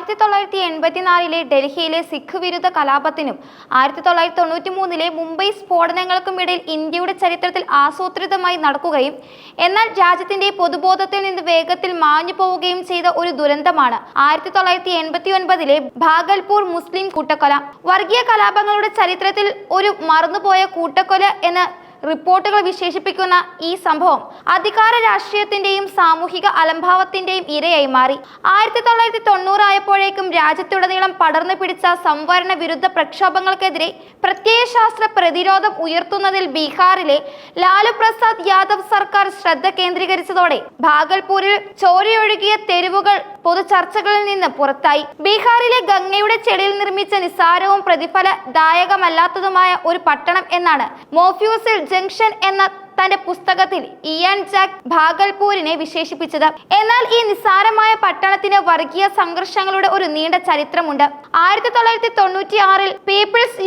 ആയിരത്തി തൊള്ളായിരത്തി എൺപത്തിനാലിലെ ഡൽഹിയിലെ സിഖ് വിരുദ്ധ കലാപത്തിനും ആയിരത്തി തൊള്ളായിരത്തി തൊണ്ണൂറ്റി മൂന്നിലെ മുംബൈ സ്ഫോടനങ്ങൾക്കും ഇടയിൽ ഇന്ത്യയുടെ ചരിത്രത്തിൽ ആസൂത്രിതമായി നടക്കുകയും എന്നാൽ രാജ്യത്തിന്റെ പൊതുബോധത്തിൽ നിന്ന് വേഗത്തിൽ മാഞ്ഞു പോവുകയും ചെയ്ത ഒരു ദുരന്തമാണ് ആയിരത്തി തൊള്ളായിരത്തി എൺപത്തി ഒൻപതിലെ ഭാഗൽപൂർ മുസ്ലിം കൂട്ടക്കൊല. വർഗീയ കലാപങ്ങളുടെ ചരിത്രത്തിൽ ഒരു മറന്നുപോയ കൂട്ടക്കൊല എന്ന് റിപ്പോർട്ടുകൾ വിശേഷിപ്പിക്കുന്ന ഈ സംഭവം അധികാര രാഷ്ട്രീയത്തിന്റെയും സാമൂഹിക അലംഭാവത്തിന്റെയും ഇരയായി മാറി. ആയിരത്തി തൊള്ളായിരത്തി തൊണ്ണൂറായപ്പോഴേക്കും രാജ്യത്തുടനീളം പടർന്നു പിടിച്ച സംവരണ വിരുദ്ധ പ്രക്ഷോഭങ്ങൾക്കെതിരെ പ്രത്യയശാസ്ത്ര പ്രതിരോധം ഉയർത്തുന്നതിൽ ബീഹാറിലെ ലാലു പ്രസാദ് യാദവ് സർക്കാർ ശ്രദ്ധ കേന്ദ്രീകരിച്ചതോടെ ഭാഗൽപൂരിൽ ചോരയൊഴുകിയ തെരുവുകൾ പൊതുചർച്ചകളിൽ നിന്ന് പുറത്തായി. ബീഹാറിലെ ഗംഗയുടെ ചെടിയിൽ നിർമ്മിച്ച നിസ്സാരവും പ്രതിഫലദായകമല്ലാത്തതുമായ ഒരു പട്ടണം എന്നാണ് മോഫ്യൂസിൽ ജംഗ്ഷൻ എന്ന തന്റെ പുസ്തകത്തിൽ ഇയാൻ ജാക്ക് ഭാഗൽപൂരിനെ വിശേഷിപ്പിച്ചത്. എന്നാൽ ഈ നിസ്സാരമായ പട്ടണത്തിന് വർഗീയ സംഘർഷങ്ങളുടെ ഒരു നീണ്ട ചരിത്രമുണ്ട്. ആയിരത്തി തൊള്ളായിരത്തി തൊണ്ണൂറ്റി ആറിൽ പീപ്പിൾസ്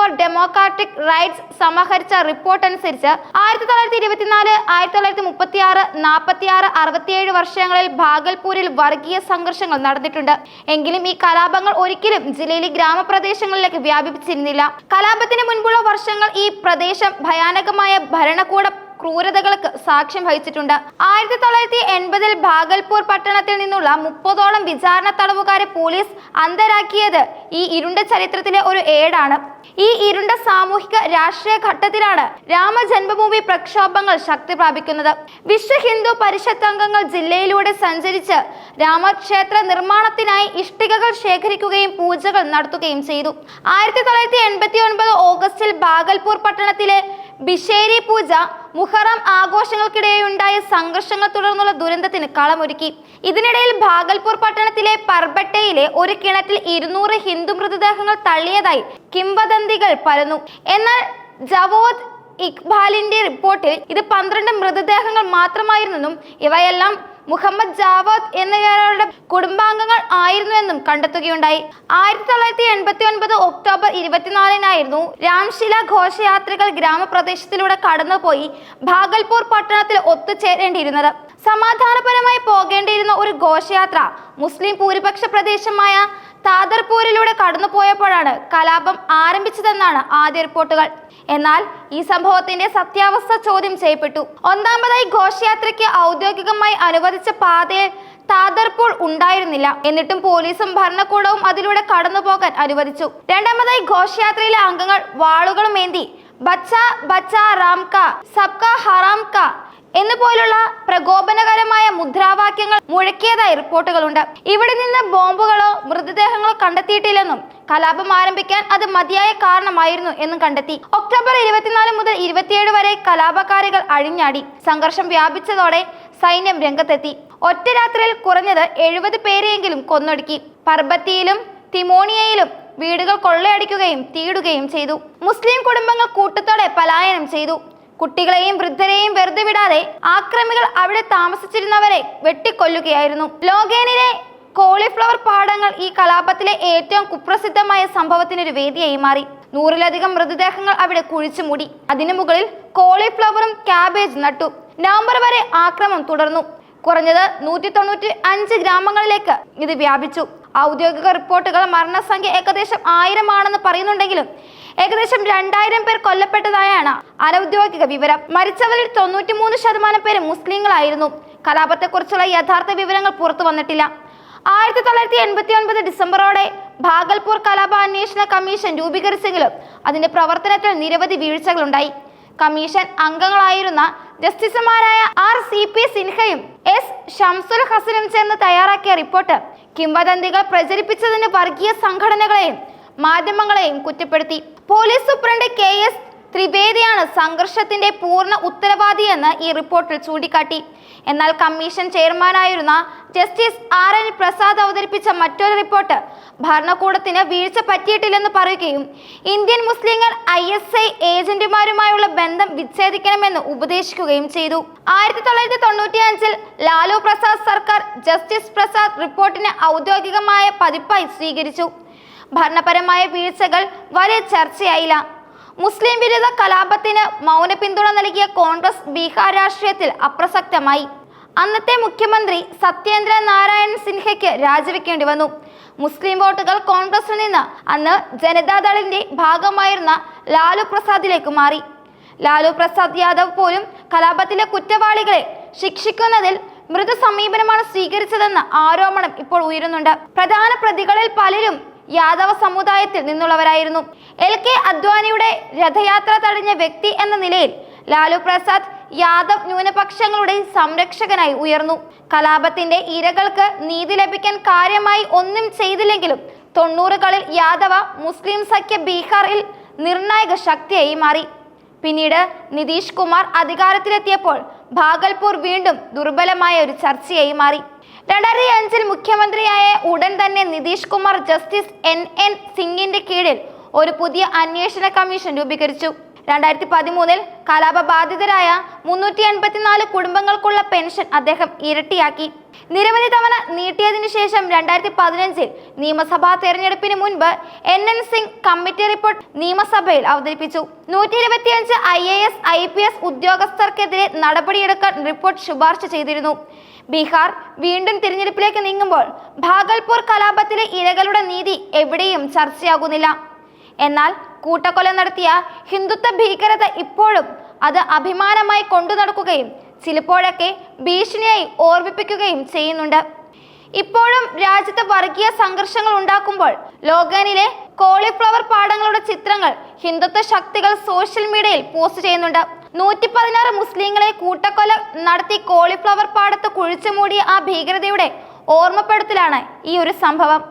ഫോർ ഡെമോക്രാറ്റിക് റൈറ്റ്സ് സമാഹരിച്ച റിപ്പോർട്ട് അനുസരിച്ച് ആയിരത്തി തൊള്ളായിരത്തി ഇരുപത്തിനാല് ആയിരത്തി തൊള്ളായിരത്തി മുപ്പത്തി ആറ് നാൽപ്പത്തി ആറ് അറുപത്തിയേഴ് വർഷങ്ങളിൽ ഭാഗൽപൂരിൽ വർഗീയ സംഘർഷങ്ങൾ നടന്നിട്ടുണ്ട്. എങ്കിലും ഈ കലാപങ്ങൾ ഒരിക്കലും ജില്ലയിലെ ഗ്രാമപ്രദേശങ്ങളിലേക്ക് വ്യാപിപ്പിച്ചിരുന്നില്ല. കലാപത്തിന് മുൻപുള്ള വർഷങ്ങൾ ഈ പ്രദേശം ഭയാനകമായ ഭരണകൂട ക്രൂരതകൾക്ക് സാക്ഷ്യം വഹിച്ചിട്ടുണ്ട്. ആയിരത്തി തൊള്ളായിരത്തി എൺപതിൽ ഭാഗൽപൂർ പട്ടണത്തിൽ നിന്നുള്ള മുപ്പതോളം വിചാരണ തടവുകാരെ പോലീസ് അന്തരാക്കിയത് ഈ ഇരുണ്ട ചരിത്രത്തിലെ ഒരു ഏടാണ്. ഈ ഇരുണ്ട സാമൂഹിക രാഷ്ട്രീയ ഘട്ടത്തിലാണ് രാമജന്മഭൂമി പ്രക്ഷോഭങ്ങൾ ശക്തി പ്രാപിക്കുന്നത്. വിശ്വ ഹിന്ദു പരിഷത്ത് അംഗങ്ങൾ ജില്ലയിലൂടെ സഞ്ചരിച്ച് രാമക്ഷേത്ര നിർമ്മാണത്തിനായി ഇഷ്ടികകൾ ശേഖരിക്കുകയും പൂജകൾ നടത്തുകയും ചെയ്തു. ആയിരത്തി തൊള്ളായിരത്തി എൺപത്തി ഒൻപത് ഓഗസ്റ്റിൽ ഭാഗൽപൂർ പട്ടണത്തിലെ ബിഷേരി പൂജ മുഹറം ആഘോഷങ്ങൾക്കിടെയുണ്ടായ സംഘർഷങ്ങൾ തുടർന്നുള്ള ദുരന്തത്തിന് കളമൊരുക്കി. ഇതിനിടയിൽ ഭാഗൽപൂർ പട്ടണത്തിലെ പർബട്ടയിലെ ഒരു കിണറ്റിൽ ഇരുന്നൂറ് ഹിന്ദു മൃതദേഹങ്ങൾ തള്ളിയതായി കിംവദന്തികൾ പരന്നു. എന്നാൽ ജവോദ് ഇക്ബാലിന്റെ റിപ്പോർട്ടിൽ ഇത് പന്ത്രണ്ട് മൃതദേഹങ്ങൾ മാത്രമായിരുന്നെന്നും ഇവയെല്ലാം മുഹമ്മദ് ജാവദ് എന്നിവരുടെ കുടുംബാംഗങ്ങൾ ആയിരുന്നുവെന്നും കണ്ടെത്തുകയുണ്ടായി. ആയിരത്തി തൊള്ളായിരത്തി എൺപത്തി ഒൻപത് ഒക്ടോബർ ഇരുപത്തിനാലിനായിരുന്നു രാംശില ഘോഷയാത്രികൾ ഗ്രാമപ്രദേശത്തിലൂടെ കടന്നുപോയി ഭാഗൽപൂർ പട്ടണത്തിൽ ഒത്തുചേരേണ്ടിയിരുന്നത്. സമാധാനപരമായി പോകേണ്ടിയിരുന്ന ഒരു ഘോഷയാത്ര മുസ്ലിം ഭൂരിപക്ഷ പ്രദേശമായ താദർപൂരിലൂടെ കടന്നുപോയപ്പോഴാണ് കലാപം ആരംഭിച്ചതെന്നാണ് ആദ്യ റിപ്പോർട്ടുകൾ. എന്നാൽ ഈ സംഭവത്തിന്റെ സത്യാവസ്ഥ ചോദ്യം ചെയ്യപ്പെട്ടു. ഒന്നാമതായി ഘോഷയാത്രയ്ക്ക് ഔദ്യോഗികമായി അനുവദിച്ച പാതയിൽ താദർപൂർ ഉണ്ടായിരുന്നില്ല. എന്നിട്ടും പോലീസും ഭരണകൂടവും അതിലൂടെ കടന്നുപോകാൻ അനുവദിച്ചു. രണ്ടാമതായി ഘോഷയാത്രയിലെ അംഗങ്ങൾ വാളുകളും ഏന്തി ബച്ച ബച്ച റാം സബ്കാ സബ്ക ഹറാം ക എന്നുപോലുള്ള പ്രകോപനകരമായ മുദ്രാവാക്യങ്ങൾ മുഴക്കിയതായി റിപ്പോർട്ടുകളുണ്ട്. ഇവിടെ നിന്ന് ബോംബുകളോ മൃതദേഹങ്ങളോ കണ്ടെത്തിയിട്ടില്ലെന്നും കലാപം ആരംഭിക്കാൻ അത് മതിയായ കാരണമായിരുന്നു എന്നും കണ്ടെത്തി. ഒക്ടോബർ ഇരുപത്തിനാല് മുതൽ ഇരുപത്തിയേഴ് വരെ കലാപകാരികൾ അഴിഞ്ഞാടി. സംഘർഷം വ്യാപിച്ചതോടെ സൈന്യം രംഗത്തെത്തി. ഒറ്റ രാത്രിയിൽ കുറഞ്ഞത് എഴുപത് പേരെയെങ്കിലും കൊന്നൊടുക്കി. പർബത്തിയിലും തിമോണിയയിലും വീടുകൾ കൊള്ളയടിക്കുകയും തീടുകയും ചെയ്തു. മുസ്ലിം കുടുംബങ്ങൾ കൂട്ടത്തോടെ പലായനം ചെയ്തു. കുട്ടികളെയും വൃദ്ധരെയും വെറുതെ വിടാതെ ആക്രമികൾ അവിടെ താമസിച്ചിരുന്നവരെ വെട്ടിക്കൊല്ലുകയായിരുന്നു. ലോകേനിലെ കോളിഫ്ലവർ പാടങ്ങൾ ഈ കലാപത്തിലെ ഏറ്റവും കുപ്രസിദ്ധമായ സംഭവത്തിനൊരു വേദിയായി മാറി. നൂറിലധികം മൃതദേഹങ്ങൾ അവിടെ കുഴിച്ചു മൂടി. അതിനു മുകളിൽ കോളിഫ്ലവറും ക്യാബേജ് നട്ടു. നവംബർ വരെ ആക്രമം തുടർന്നു. കുറഞ്ഞത് നൂറ്റി തൊണ്ണൂറ്റി അഞ്ച് ഗ്രാമങ്ങളിലേക്ക് ഇത് വ്യാപിച്ചു. ഔദ്യോഗിക റിപ്പോർട്ടുകൾ മരണസംഖ്യ ഏകദേശം ആയിരമാണെന്ന് പറയുന്നുണ്ടെങ്കിലും ഏകദേശം രണ്ടായിരം പേർ കൊല്ലപ്പെട്ടതായാണ് അനൌദ്യോഗിക വിവരം. മരിച്ചവരിൽ തൊണ്ണൂറ്റിമൂന്ന് ശതമാനം പേര് മുസ്ലിങ്ങളായിരുന്നു. കലാപത്തെക്കുറിച്ചുള്ള യഥാർത്ഥ വിവരങ്ങൾ പുറത്തു വന്നിട്ടില്ല. ആയിരത്തി തൊള്ളായിരത്തി എൺപത്തി ഒൻപത് ഡിസംബറോടെ ഭാഗൽപൂർ കലാപ അന്വേഷണ കമ്മീഷൻ രൂപീകരിച്ചെങ്കിലും അതിന്റെ പ്രവർത്തനത്തിൽ നിരവധി വീഴ്ചകളുണ്ടായി. കമ്മീഷൻ അംഗങ്ങളായിരുന്ന ജസ്റ്റിസുമാരായ ആർ സി പി സിൻഹയും എസ് ഷംസുൽ ഹസനും ചേർന്ന് തയ്യാറാക്കിയ റിപ്പോർട്ട് കിംവദന്തികൾ പ്രചരിപ്പിച്ചതിന് വർഗീയ സംഘടനകളെയും മാധ്യമങ്ങളെയും കുറ്റപ്പെടുത്തി. പോലീസ് സൂപ്രണ്ട് കെ എസ് ത്രിവേദിയാണ് സംഘർഷത്തിന്റെ പൂർണ ഉത്തരവാദിയെന്ന് ഈ റിപ്പോർട്ടിൽ ചൂണ്ടിക്കാട്ടി. എന്നാൽ കമ്മീഷൻ ചെയർമാനായിരുന്ന ജസ്റ്റിസ് ആർ എൻ പ്രസാദ് അവതരിപ്പിച്ച മറ്റൊരു റിപ്പോർട്ട് ഭരണകൂടത്തിന് വീഴ്ച പറ്റിയിട്ടില്ലെന്ന് പറയുകയും ഇന്ത്യൻ മുസ്ലിങ്ങൾ ഐ എസ് ഐ ഏജന്റുമാരുമായുള്ള ബന്ധം വിച്ഛേദിക്കണമെന്ന് ഉപദേശിക്കുകയും ചെയ്തു. ആയിരത്തി തൊള്ളായിരത്തി തൊണ്ണൂറ്റി അഞ്ചിൽ ലാലു പ്രസാദ് സർക്കാർ ജസ്റ്റിസ് പ്രസാദ് റിപ്പോർട്ടിനെ ഔദ്യോഗികമായ പതിപ്പായി സ്വീകരിച്ചു. ഭരണപരമായ വീഴ്ചകൾ വലിയ ചർച്ചയായില്ല. മുസ്ലിം വിരുദ്ധ കലാപത്തിന് മൗന പിന്തുണ നൽകിയ കോൺഗ്രസ് ബീഹാർ രാഷ്ട്രീയത്തിൽ അപ്രസക്തമായി. അന്നത്തെ മുഖ്യമന്ത്രി സത്യേന്ദ്ര നാരായൺ സിൻഹയ്ക്ക് രാജിവെക്കേണ്ടി വന്നു. മുസ്ലിം വോട്ടുകൾ കോൺഗ്രസിൽ നിന്ന് അന്ന് ജനതാദളിന്റെ ഭാഗമായിരുന്ന ലാലു പ്രസാദിലേക്ക് മാറി. ലാലു പ്രസാദ് യാദവ് പോലും കലാപത്തിലെ കുറ്റവാളികളെ ശിക്ഷിക്കുന്നതിൽ മൃദു സമീപനമാണ് സ്വീകരിച്ചതെന്ന ആരോപണം ഇപ്പോൾ ഉയരുന്നുണ്ട്. പ്രധാന പ്രതികളിൽ പലരും യാദവ സമുദായത്തിൽ നിന്നുള്ളവരായിരുന്നു. എൽ കെ അദ്വാനിയുടെ രഥയാത്ര തടഞ്ഞ വ്യക്തി എന്ന നിലയിൽ ലാലു പ്രസാദ് യാദവ് ന്യൂനപക്ഷങ്ങളുടെ സംരക്ഷകനായി ഉയർന്നു. കലാപത്തിന്റെ ഇരകൾക്ക് നീതി ലഭിക്കാൻ കാര്യമായി ഒന്നും ചെയ്തില്ലെങ്കിലും തൊണ്ണൂറുകളിൽ യാദവ മുസ്ലിം സഖ്യ ബീഹാറിൽ നിർണായക ശക്തിയായി മാറി. പിന്നീട് നിതീഷ് കുമാർ അധികാരത്തിലെത്തിയപ്പോൾ ഭാഗൽപൂർ വീണ്ടും ദുർബലമായ ഒരു ചർച്ചയായി മാറി. രണ്ടായിരത്തി അഞ്ചിൽ മുഖ്യമന്ത്രിയായ ഉടൻ തന്നെ Nitish Kumar justice N N സിംഗിന്റെ കീഴിൽ ഒരു പുതിയ അന്വേഷണ കമ്മീഷൻ രൂപീകരിച്ചു. രണ്ടായിരത്തി പതിമൂന്നിൽ കലാപബാധിതരായ മുന്നൂറ്റി എൺപത്തിനാല് കുടുംബങ്ങൾക്കുള്ള പെൻഷൻ അദ്ദേഹം ഇരട്ടിയാക്കി. നിരവധി തവണ നീട്ടിയതിനു ശേഷം രണ്ടായിരത്തി പതിനഞ്ചിൽ നിയമസഭാ തെരഞ്ഞെടുപ്പിന് മുൻപ് N N Singh committee report നിയമസഭയിൽ അവതരിപ്പിച്ചു. നൂറ്റി ഇരുപത്തിയഞ്ച് I A S I P S ഉദ്യോഗസ്ഥർക്കെതിരെ നടപടിയെടുക്കാൻ റിപ്പോർട്ട് ശുപാർശ ചെയ്തിരുന്നു. ബീഹാർ വീണ്ടും തിരഞ്ഞെടുപ്പിലേക്ക് നീങ്ങുമ്പോൾ ഭാഗൽപൂർ കലാപത്തിലെ ഇരകളുടെ നീതി എവിടെയും ചർച്ചയാകുന്നില്ല. എന്നാൽ കൂട്ടക്കൊല നടത്തിയ ഹിന്ദുത്വ ഭീകരത ഇപ്പോഴും അത് അഭിമാനമായി കൊണ്ടു നടക്കുകയും ചിലപ്പോഴൊക്കെ ഭീഷണിയായി ഓർമ്മിപ്പിക്കുകയും ചെയ്യുന്നുണ്ട്. ഇപ്പോഴും രാജ്യത്ത് വർഗീയ സംഘർഷങ്ങൾ ഉണ്ടാക്കുമ്പോൾ ലോഗാനിലെ കോളിഫ്ലവർ പാടങ്ങളുടെ ചിത്രങ്ങൾ ഹിന്ദുത്വ ശക്തികൾ സോഷ്യൽ മീഡിയയിൽ പോസ്റ്റ് ചെയ്യുന്നുണ്ട്. നൂറ്റി പതിനാറ് മുസ്ലിങ്ങളെ കൂട്ടക്കൊല നടത്തി കോളിഫ്ലവർ പാടത്ത് കുഴിച്ചു മൂടിയ ആ ഭീകരതയുടെ ഓർമ്മപ്പെടുത്തലാണ് ഈ ഒരു സംഭവം.